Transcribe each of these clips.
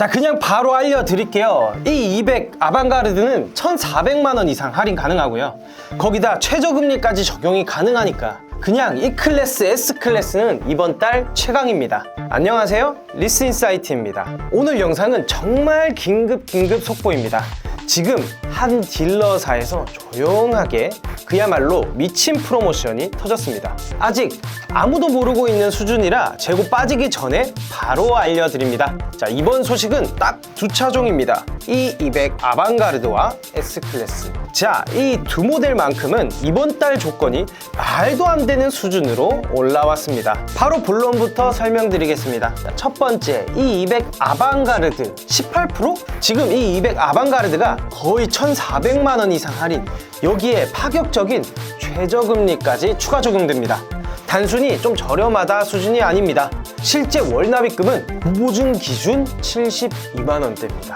자 그냥 바로 알려드릴게요. 이 200 아방가르드는 1,400만 원 이상 할인 가능하고요. 거기다 최저금리까지 적용이 가능하니까 그냥 이 클래스 S 클래스는 이번 달 최강입니다. 안녕하세요. 리스인사이트입니다. 오늘 영상은 정말 긴급 긴급 속보입니다. 지금 한 딜러사에서 조용하게 그야말로 미친 프로모션이 터졌습니다. 아직 아무도 모르고 있는 수준이라 재고 빠지기 전에 바로 알려드립니다. 자, 이번 소식은 딱 두 차종입니다. E200 아방가르드와 S클래스. 자, 이 두 모델만큼은 이번 달 조건이 말도 안 되는 수준으로 올라왔습니다. 바로 본론부터 설명드리겠습니다. 자, 첫 번째, E200 아방가르드 18%? 지금 이200 아방가르드가 거의 1,400만 원 이상 할인, 여기에 파격적인 최저금리까지 추가 적용됩니다. 단순히 좀 저렴하다 수준이 아닙니다. 실제 월납입금은 무보증 기준 72만 원대입니다.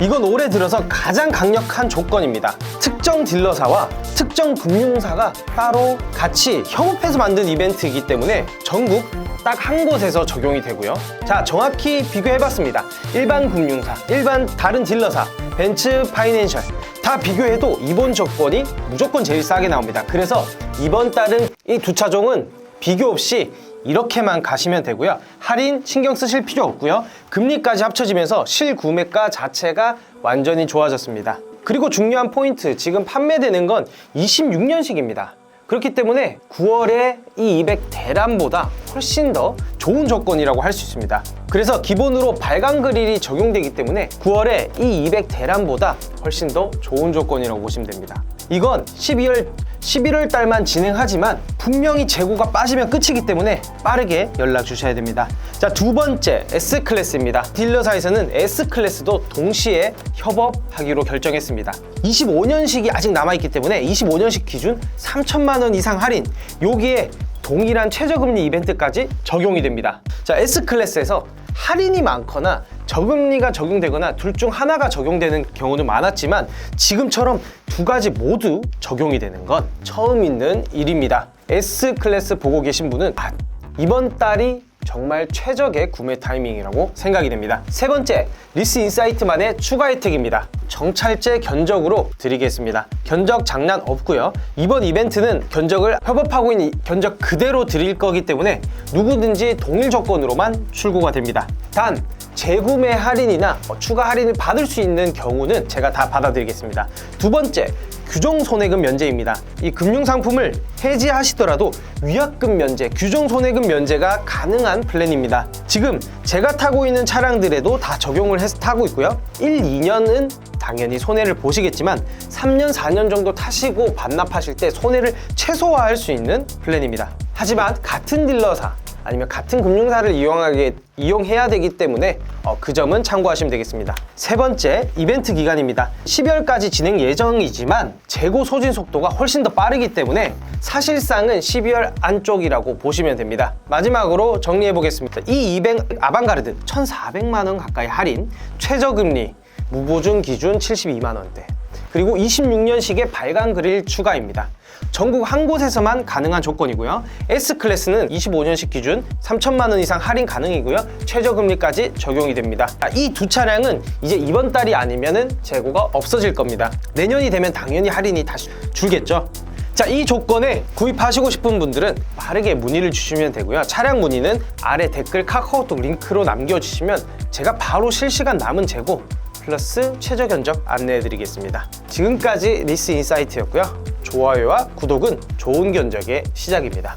이건 올해 들어서 가장 강력한 조건입니다. 특정 딜러사와 특정 금융사가 따로 같이 협업해서 만든 이벤트이기 때문에 전국 딱 한 곳에서 적용이 되고요. 자, 정확히 비교해봤습니다. 일반 금융사, 일반 다른 딜러사, 벤츠 파이낸셜 다 비교해도 이번 조건이 무조건 제일 싸게 나옵니다. 그래서 이번 달은 이 두 차종은 비교 없이 이렇게만 가시면 되고요. 할인 신경 쓰실 필요 없고요. 금리까지 합쳐지면서 실구매가 자체가 완전히 좋아졌습니다. 그리고 중요한 포인트, 지금 판매되는 건 26년식입니다. 그렇기 때문에 9월에 이 200 대란보다 훨씬 더 좋은 조건이라고 할 수 있습니다. 그래서 기본으로 발광 그릴이 적용되기 때문에 9월에 이200 대란보다 훨씬 더 좋은 조건이라고 보시면 됩니다. 이건 12월 11월 달만 진행하지만 분명히 재고가 빠지면 끝이기 때문에 빠르게 연락 주셔야 됩니다. 자, 두 번째 S 클래스입니다. 딜러사에서는 S 클래스도 동시에 협업하기로 결정했습니다. 25년식이 아직 남아 있기 때문에 25년식 기준 3천만 원 이상 할인. 여기에 동일한 최저금리 이벤트까지 적용이 됩니다. 자, S 클래스에서 할인이 많거나 저금리가 적용되거나 둘 중 하나가 적용되는 경우는 많았지만 지금처럼 두 가지 모두 적용이 되는 건 처음 있는 일입니다. S 클래스 보고 계신 분은 아, 이번 달이 정말 최적의 구매 타이밍이라고 생각이 됩니다. 세 번째, 리스 인사이트만의 추가 혜택입니다. 정찰제 견적으로 드리겠습니다. 견적 장난 없고요. 이번 이벤트는 견적을 협업하고 있는 이 견적 그대로 드릴 거기 때문에 누구든지 동일 조건으로만 출고가 됩니다. 단 재구매 할인이나 어, 추가 할인을 받을 수 있는 경우는 제가 다 받아드리겠습니다. 두 번째, 규정 손해금 면제입니다. 이 금융 상품을 해지하시더라도 위약금 면제, 규정 손해금 면제가 가능한 플랜입니다. 지금 제가 타고 있는 차량들에도 다 적용을 해서 타고 있고요. 1, 2년은 당연히 손해를 보시겠지만 3년, 4년 정도 타시고 반납하실 때 손해를 최소화할 수 있는 플랜입니다. 하지만 같은 딜러사 아니면 같은 금융사를 이용하게 이용해야 되기 때문에 어, 그 점은 참고하시면 되겠습니다. 세 번째 이벤트 기간입니다. 12월까지 진행 예정이지만 재고 소진 속도가 훨씬 더 빠르기 때문에 사실상은 12월 안쪽이라고 보시면 됩니다. 마지막으로 정리해 보겠습니다. 이 200 아방가르드 1,400만 원 가까이 할인, 최저금리, 무보증 기준 72만 원대. 그리고 26년식의 발광 그릴 추가입니다. 전국 한 곳에서만 가능한 조건이고요. S클래스는 25년식 기준 3천만 원 이상 할인 가능이고요. 최저금리까지 적용이 됩니다. 이두 차량은 이제 이번 달이 아니면은 재고가 없어질 겁니다. 내년이 되면 당연히 할인이 다시 줄겠죠. 자, 이 조건에 구입하시고 싶은 분들은 빠르게 문의를 주시면 되고요. 차량 문의는 아래 댓글 카카오톡 링크로 남겨주시면 제가 바로 실시간 남은 재고 플러스 최저 견적 안내해 드리겠습니다. 지금까지 리스 인사이트였고요. 좋아요와 구독은 좋은 견적의 시작입니다.